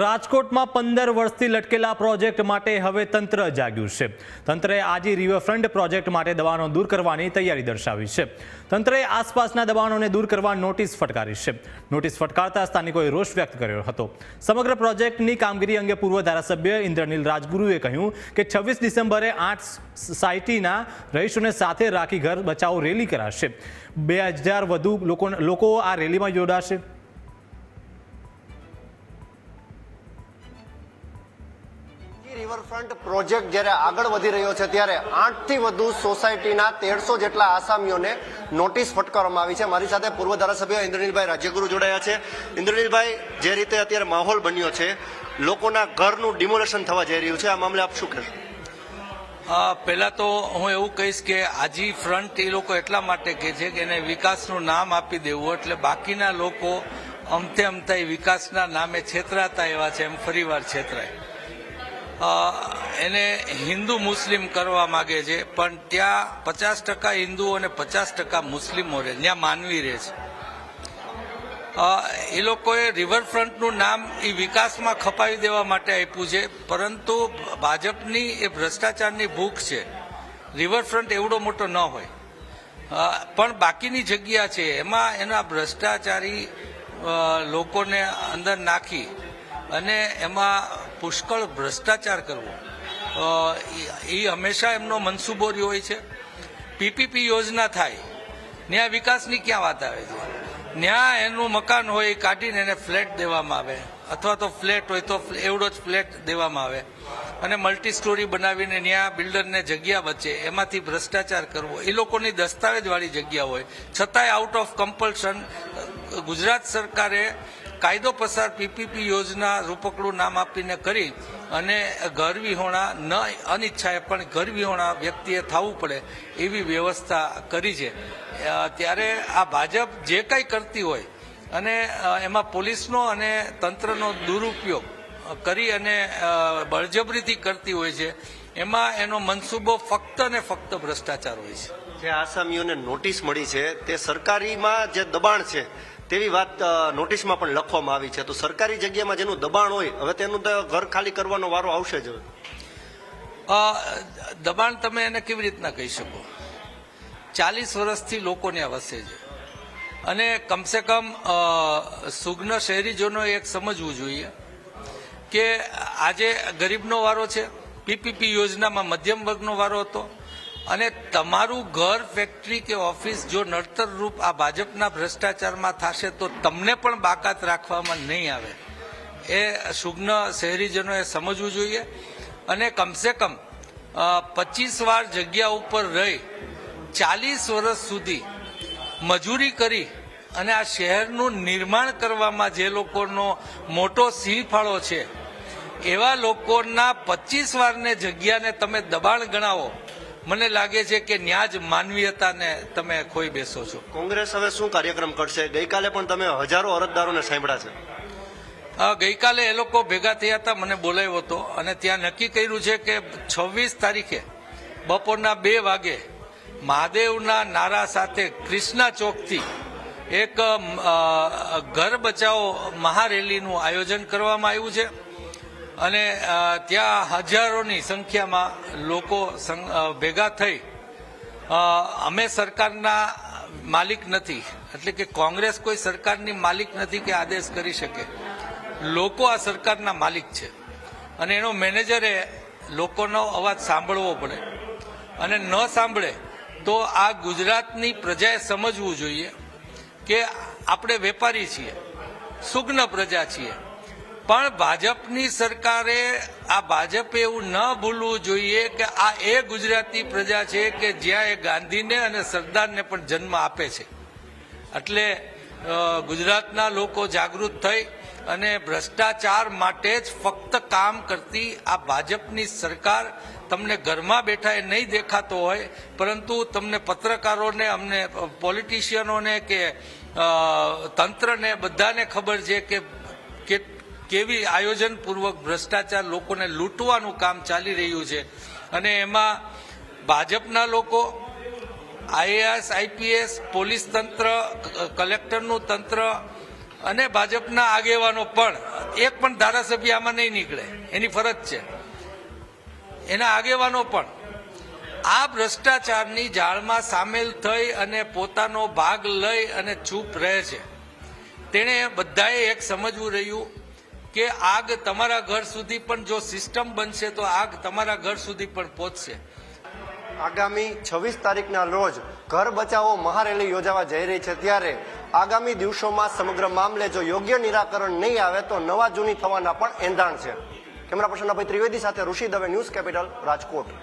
રાજકોટમાં પંદર વર્ષથી લટકેલા પ્રોજેક્ટ માટે હવે તંત્ર જાગ્યું છે. તંત્રએ આજે રિવરફ્રન્ટ પ્રોજેક્ટ માટે દબાણો દૂર કરવાની તૈયારી દર્શાવી છે. તંત્રએ આસપાસના દબાણોને દૂર કરવા નોટિસ ફટકારી છે. નોટિસ ફટકારતા સ્થાનિકોએ રોષ વ્યક્ત કર્યો હતો. સમગ્ર પ્રોજેક્ટની કામગીરી અંગે પૂર્વ ધારાસભ્ય ઇન્દ્રનીલ રાજગુરુએ કહ્યું કે છવ્વીસ ડિસેમ્બરે આઠ સોસાયટીના રહીશોને સાથે રાખી ઘર બચાવો રેલી કરાશે. બે હજાર વધુ લોકો લોકો આ રેલીમાં જોડાશે રિવરફ્રન્ટ પ્રોજેક્ટ જ્યારે આગળ વધી રહ્યો છે, ત્યારે આઠથી વધુ સોસાયટીના તેરસો જેટલા આસામીઓને નોટિસ ફટકારવામાં આવી છે. મારી સાથે પૂર્વ ધારાસભ્ય ઇન્દ્રનીલભાઈ રાજ્યગુરુ જોડાયા છે. ઇન્દ્રનીલભાઈ, જે રીતે અત્યારે માહોલ બન્યો છે, લોકોના ઘરનું ડિમોલેશન થવા જઈ રહ્યું છે, આ મામલે આપ શું કહેશો? પહેલાં તો હું એવું કહીશ કે આજી ફ્રન્ટ એ લોકો એટલા માટે કહે છે કે એને વિકાસનું નામ આપી દેવું, એટલે બાકીના લોકો અમતે અમતા વિકાસના નામે છેતરાતા એવા છે, એમ ફરીવાર છેતરાય. એને હિન્દુ મુસ્લિમ કરવા માગે છે, પણ ત્યાં પચાસ ટકા હિન્દુઓ અને પચાસ ટકા મુસ્લિમો રહે, ત્યાં માનવી રહે છે. એ લોકોએ રિવરફ્રન્ટનું નામ એ વિકાસમાં ખપાવી દેવા માટે આપ્યું છે, પરંતુ ભાજપની એ ભ્રષ્ટાચારની ભૂખ છે. રિવરફ્રન્ટ એવડો મોટો ન હોય. પણ બાકીની જગ્યા છે, એમાં એના ભ્રષ્ટાચારી લોકોને અંદર નાખી અને એમાં પુષ્કળ ભ્રષ્ટાચાર કરવો. એ હંમેશા એમનો મનસૂબો રહ્યો હોય છે. પીપીપી યોજના થાય. ત્યાં વિકાસની ક્યાં વાત આવે છે? ત્યાં એનું મકાન હોય એ કાઢીને એને ફ્લેટ દેવામાં આવે. અથવા તો ફ્લેટ હોય તો એવડો જ ફ્લેટ દેવામાં આવે. અને મલ્ટી સ્ટોરી બનાવીને ત્યાં બિલ્ડરને જગ્યા બચે. એમાંથી ભ્રષ્ટાચાર કરવો. એ લોકોની દસ્તાવેજવાળી જગ્યા હોય. છતાંય આઉટ ઓફ કમ્પલ્શન ગુજરાત સરકારે કાયદો પસાર પીપીપી યોજના રૂપકડું નામ આપીને કરી અને ઘર વિહોણા ન અનિચ્છાએ પણ ઘર વિહોણા વ્યક્તિએ થવું પડે એવી વ્યવસ્થા કરી છે. ત્યારે આ ભાજપ જે કાંઈ કરતી હોય અને એમાં પોલીસનો અને તંત્રનો દુરુપયોગ કરી અને બળજબરીથી કરતી હોય છે, એમાં એનો મનસૂબો ફક્ત ને ફક્ત ભ્રષ્ટાચાર હોય છે. જે આસામીઓને નોટિસ મળી છે, તે સરકારીમાં જે દબાણ છે તેવી વાત નોટિસમાં પણ લખવામાં આવી છે. તો સરકારી જગ્યામાં જેનું દબાણ હોય, હવે તેનું તો ઘર ખાલી કરવાનો વારો આવશે જ દબાણ તમે એને કેવી રીતના કહી શકો? ચાલીસ વર્ષથી લોકો ત્યાં વસે છે. અને કમસે કમ સુગ્ન શહેરીજનોએ એક સમજવું જોઈએ કે આજે ગરીબનો વારો છે, પીપીપી યોજનામાં મધ્યમ વર્ગનો વારો હતો અને તમારું ઘર ફેક્ટરી કે ઓફિસ જો નડતર રૂપ આ ભાજપના ભ્રષ્ટાચારમાં થશે તો તમને પણ બાકાત રાખવામાં નહીં આવે. એ સુગ્ન શહેરીજનોએ સમજવું જોઈએ. અને કમસે કમ પચીસ વાર જગ્યા ઉપર રહી, ચાલીસ વર્ષ સુધી મજૂરી કરી અને આ શહેરનું નિર્માણ કરવામાં જે લોકોનો મોટો સિંહ ફાળો છે, એવા લોકોના પચીસ વારને જગ્યાને તમે દબાણ ગણાવો મને લાગે છે કે ન્યાજ માનવીયતાને તમે ખોઈ બેસો છો. કોંગ્રેસ હવે શું કાર્યક્રમ કરશે? ગઈકાલે પણ તમે હજારો અરજદારોને સાંભળ્યા છે. ગઈકાલે એ લોકો ભેગા થયા હતા મને બોલાવ્યો હતો. અને ત્યાં નક્કી કર્યું છે કે છવ્વીસ તારીખે બપોરના બે વાગે મહાદેવના નારા સાથે ક્રિષ્ના ચોકથી એક ઘર બચાવો મહારેલીનું આયોજન કરવામાં આવ્યું છે. અને ત્યાં હજારોની સંખ્યામાં લોકો ભેગા થઈ. અમે સરકારના માલિક નથી. એટલે કે કોંગ્રેસ કોઈ સરકારની માલિક નથી કે આદેશ કરી શકે. લોકો આ સરકારના માલિક છે. અને એનો મેનેજરે લોકોનો અવાજ સાંભળવો પડે. અને ન સાંભળે તો આ ગુજરાતની પ્રજાએ સમજવું જોઈએ કે આપણે વેપારી છીએ, સુગ્ન પ્રજા છીએ. પણ ભાજપની સરકારે આ ભાજપે એવું ન ભૂલવું જોઈએ કે આ એ ગુજરાતી પ્રજા છે કે જ્યાં એ ગાંધીને અને સરદારને પણ જન્મ આપે છે. એટલે ગુજરાતના લોકો જાગૃત થઈ અને ભ્રષ્ટાચાર માટે જ ફક્ત કામ કરતી આ ભાજપની સરકાર તમને ઘરમાં બેઠા એ નહીં દેખાતો હોય, પરંતુ તમને પત્રકારોને, અમને પોલિટિશિયનોને કે તંત્રને બધાને ખબર છે કે કેવી આયોજનપૂર્વક ભ્રષ્ટાચાર લોકોને લૂંટવાનું કામ ચાલી રહ્યું છે? અને એમાં ભાજપના લોકો, આઈએએસ, આઈપીએસ, પોલીસ તંત્ર, કલેક્ટરનું તંત્ર અને ભાજપના આગેવાનો પણ, એક પણ ધારાસભ્ય આમાં નહીં નીકળે. એની ફરજ છે. એના આગેવાનો પણ. આ ભ્રષ્ટાચારની જાળમાં સામેલ થઈ અને પોતાનો ભાગ લઈ અને ચૂપ રહે છે. તેણે બધાએ એક સમજવું રહ્યું કે આગ તમારા ઘર સુધી પણ જો સિસ્ટમ બનશે તો આગ તમારા ઘર સુધી પણ પહોંચશે. આગામી છવ્વીસ તારીખના રોજ ઘર બચાવો મહારેલી યોજાવા જઈ રહી છે ત્યારે આગામી દિવસોમાં સમગ્ર મામલે જો યોગ્ય નિરાકરણ નહીં આવે તો નવા જૂની થવાના પણ એંધાણ છે. કેમેરા પર્સન અભય ત્રિવેદી સાથે ઋષિ દવે ન્યૂઝ કેપિટલ રાજકોટ.